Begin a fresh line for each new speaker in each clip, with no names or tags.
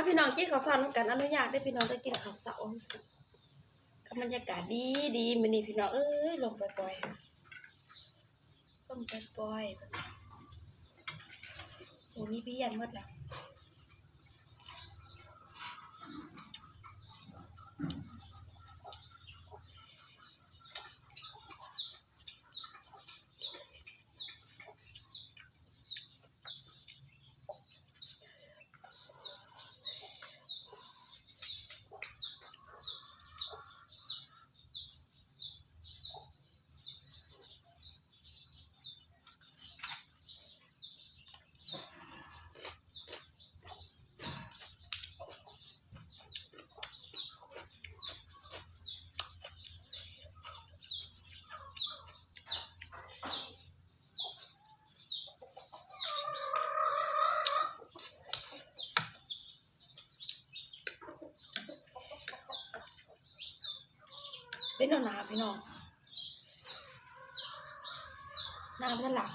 มาพี่น้องกินข้าวเช้าน้ำกันอนุญาตได้พี่น้องได้กินข้าวเช้าบรรยากาศดีดีมันนี่พี่น้องเอ้ยลงไปปล่อยลงไปปล่อยโอ้นี่พี่ยันหมดแล้ว เป็นหนาพี่น้องหน้าเป็นหลับ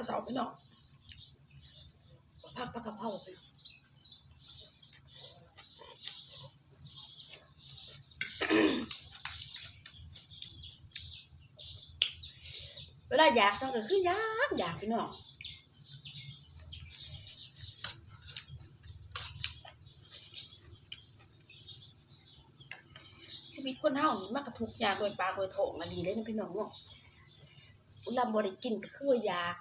าจะเอาพี่น้องพักปลากระเพราไปเวลาอยากสั่งก็คือยากอยากพี่น้องชีวิตคนเฮานี่มันก็ทุกข์ยากโดยปลาโดยโถงอันดีเลยนะพี่น้องเนาะอุลามบ่ได้กินก็คือว่ายาก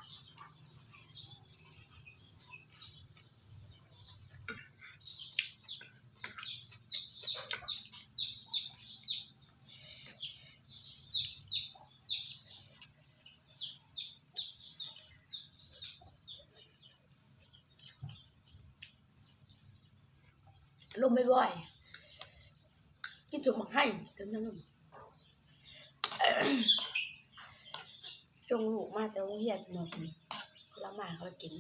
ลมบ่อยๆกินจุกมักให้ถึงนั่นนจงลูกมาแต่ว่าเฮียนพี่น้องนี่แล้วมาเขากิน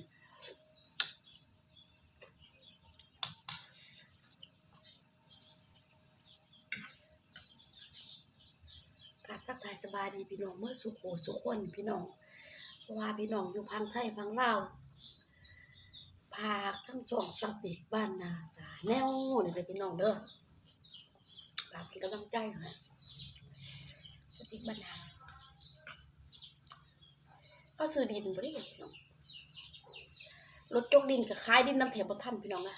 กราบทักทายสบายดีพี่น้องเมื่อสุโขสุขคนพี่น้องเพราะว่าพี่น้องอยู่พังไทยพังลาว พากทั้งสองสติบ้านนาสาแนวนี่เลยพี่น้องเด้อฝากเป็นกำลังใจหน่อยสติบ้านนาก็ซื้อดินบ่ได้พี่น้องรถจกดินกับคล้ายดินน้ำแถบบ่ทันพี่น้องนะ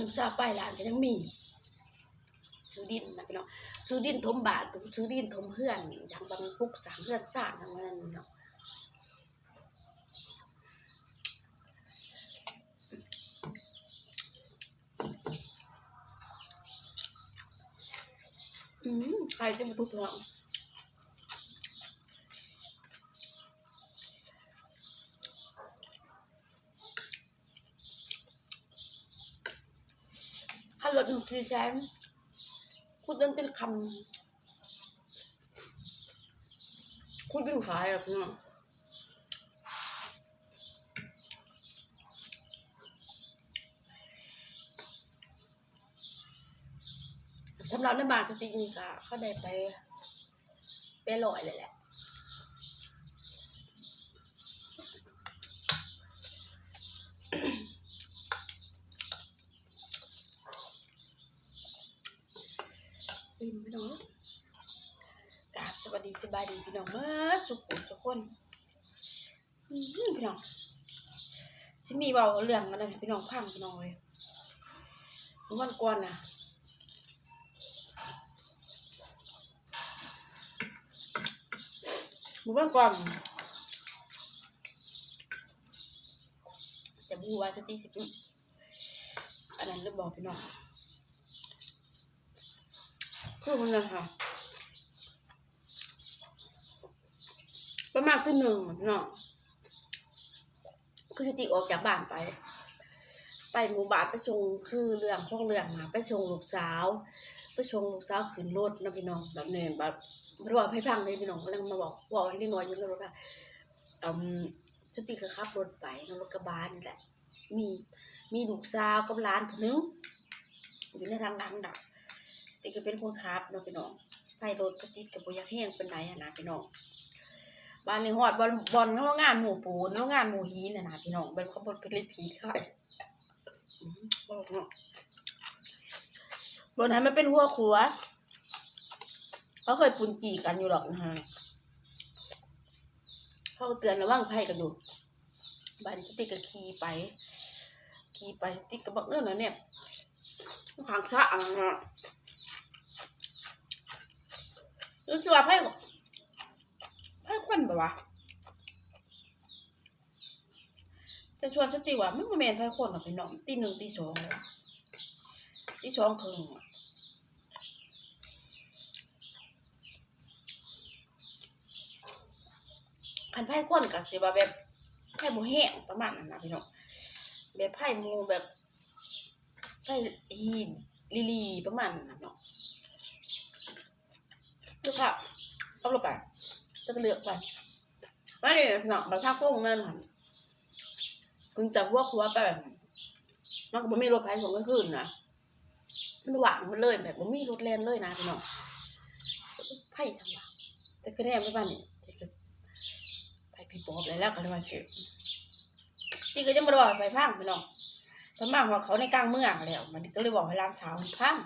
คนหนึ่งทราป้ายร้านก็ยังมีซื้อดินนะพี่น้องซื้อดินถมบาทซื้อดินถมเพื่อนอย่างบางพุกสามเพื่อนสร้างทั้งนั้นเนาะอืมใครจะมาทุบเรา ถ้ารถหนึ่งสี่แสนคุณต้องเป็นคำคุณต้งขายอะพี่น้องสำหรับในบ้านสติกนี่ก็เขาได้ไปไปลอยเลยแหละ อิ่มพี่น้องกราบสวัสดีสบายดีพี่น้องมาสุขุมทุกคนพี่น้องสิมีเบาเรื่องอะไรพี่น้องพังพี่น้องเลยวันก่อนน่ะเมื่อวันก่อนจะบูว่าสติสิบอันนั้นเรื่องบอกพี่น้อง คือมันเลยค่ะประมาณคือหนึ่งอะพี่น้องคือจุติออกจากบ้านไป ไปหมู่บ้านไปส่งคือเรื่องของเรื่องมาไปส่งลูกสาว ไปส่งลูกสาวขึ้นรถนะพี่น้องแบบนี้แบบม่รู้ว่าให้พังเลยพี่น้องกำลังมาบอกบอกให้น้อยอยู่ในรถค่ะอืมจุติก็ขับรถไปนรถกระบะนี่แหละมีมีลูกสาวกับหลานคนนึงอยู่ในทางหลังดัก ติก็เป็นคนขับเนาะพี่น้องไฟรถก็ติดกับบุยักแห้งเป็นไหนะนะพี่น้องบ้านในหอดบอลบอลเขางานหมู่ปูนเขางานหมู่ฮีน่ะนะพี่น้องเป็นเขาบนเป็นลิผีค่ะบอกเนนั้นมันเป็นหัวครัวเขาเคยปุนจีกันอยู่หรอกนะฮะเขาเตือนระวังไพ่กันอยู่บ้านนี้ก็ติดกับขี่ไปขี่ไปติดกับบักเอื้อนแล้วเนี่ยขางชะอะ รู้สึกว่าไพ่ไพ่ควันแบบว่าแต่ชวนสติว่าไมันบ่แมนไพ่คนหรอกพี่น้องตีหนึ่งตีสองเลยตีสองครึ่งอะคันไพ่คนก็สิว่าแบบไพ่บ่แห้งประมาณนั้นนะพี่น้องแบบไพ่หมูแบบไพ่ฮีนลิลีประมาณนั้นเนาะ ดูค่ะเอาลงไปจะเลือกไปมาเลยหนังบางท่าโค้งนั่นค่ะคุณจะพวกหัวไปแบบมันก็บ่มีรถไฟของก็ขึ้นนะมันหวานมันเลยแบบบ่มีรถแล่นเลยนะพี่น้องไผ่สังวะแต่ก็แน่ไม่บ้านนี่แต่ก็ไปพี่ปอบเลยแล้วก็เลยมาชื่อที่ก็จะมาบอกไปพังพี่น้องพม่าหัวเขาในกลางเมืองแล้ว มันก็เลยบอกให้ร้านสาวพัง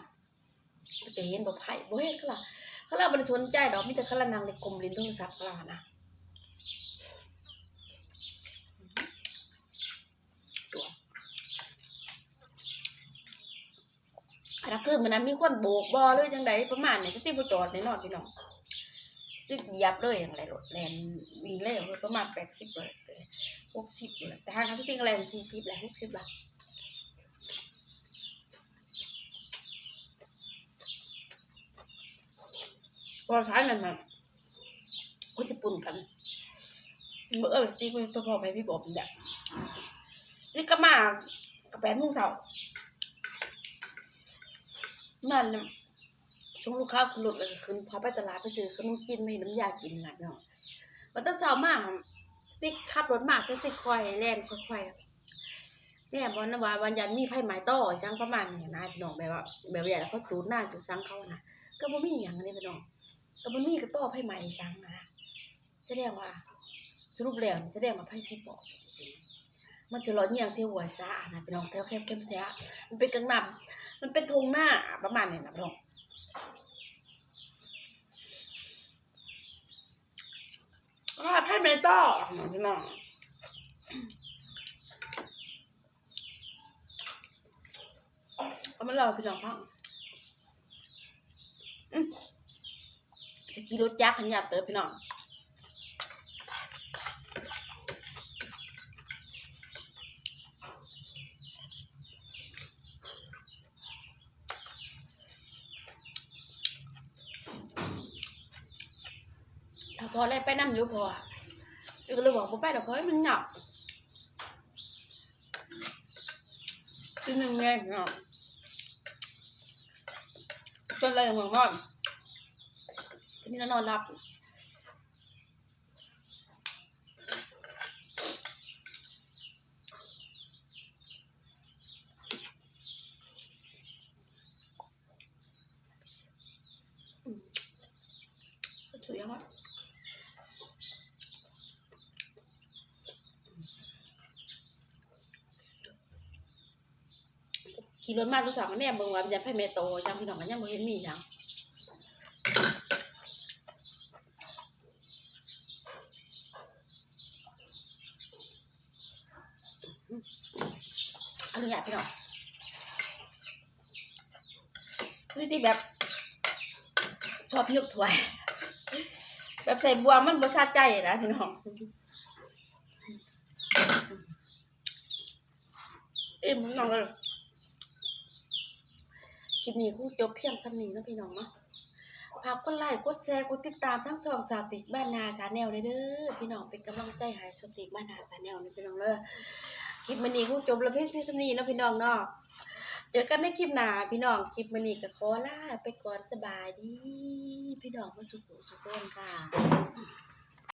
ก็จะเห็นบอกไผ่บ่เห็นก็ล่ะ เขาเราบริสนใจดอกมีแต่เขาละนางในกลมลิ้นทรศัพท์เขาละนะตัวอันนั้นคือมันนั้นมีคนโบกบอเลยจังไดประมาณเนี่ยที่บ่จอดในนอนพี่น้องที่เหยียบเลยอย่างไรรถแลนวิ่งเร็วเลยประมาณแปดสิบเลยหกสิบเลยแต่ทางเขาที่อะไรสี่สิบเลยหกสิบละ พอท้ายนั่นน่ะคนญี่ปุ่นกันเมื่อเออสติ๊กไปพอไปพี่บอกมันแบบนี่ก็มากับแปดโมงเช้านั่นนะช่วงลูกค้าขึ้นรถแล้วก็ขึ้นพอไปตลาดไปซื้อขนมกินไม่น้ำยากินน่ะเนาะมันต้องเช้ามากติ๊กขับรถมากจะสิค่อยแล่นค่อยๆเนี่ยบอลนว่าวันยันมีไพ่หมายต่อจังประมาณนี้นะพี่น้องแบบว่าแบบว่าอยากให้เขาจูดหน้าจูดจังเขานะก็บ่มีอย่างนี้พี่น้อง ก็บ่มีก็ต่อไพ่หมายจังนะแสดงว่าสรุปแล้วแสดงว่าไพ่พี่บอกมันจะร้อนเงียงที่หัวซ่านะพี่น้องแถวแคบเข้มเสียมันเป็นกังนำมันเป็นทงหน้าประมาณนี้นะพี่น้องก็ไพ่เมต่อพี่น้องก็มันรอพี่น้องฟังอืม สกีรถยักษ์ขันยาเติมพี่น้องถ้าพอได้ไปนั่อยู่พอจุก็เลยบอกว่าไปเดอกเพราะมันหนักกินหนึ่งแม่เนาะจนเลยเหมือนน อนทีนี้ก็นอนหลับอืมก็สวยมากขี่รถมาทุกสองแน่เบิ่งว่ามันจะไผเมโตจังพี่น้องก็ยังบ่เห็นมีห ยังอันนี้พี่น้องวิธีแบบชอบยกถ้วย แบบใส่บัวมันบ่สะใจนะพี่น้องเอ็มน้องเลยคลิปนี้คงจบเพียงสนี้นะพี่น้องเนาะฝากกดไลค์กดแชร์กดติดตามทั้งสองสาติกบ้านนาชาแนลเลยเด้อพี่น้องเป็นกำลังใจให้สาติกบ้านนาชาแนลนี่พี่น้องเด้อ คลิปมันนี้คงจบแล้วเพียงเพียงสำนีเนาะพี่น้องเนาะเจอกันในคลิปหน้าพี่น้องคลิปมันนี้ก็ขอลาไปก่อนสบายดี พี่น้องมาสุขสุขคนค่ะ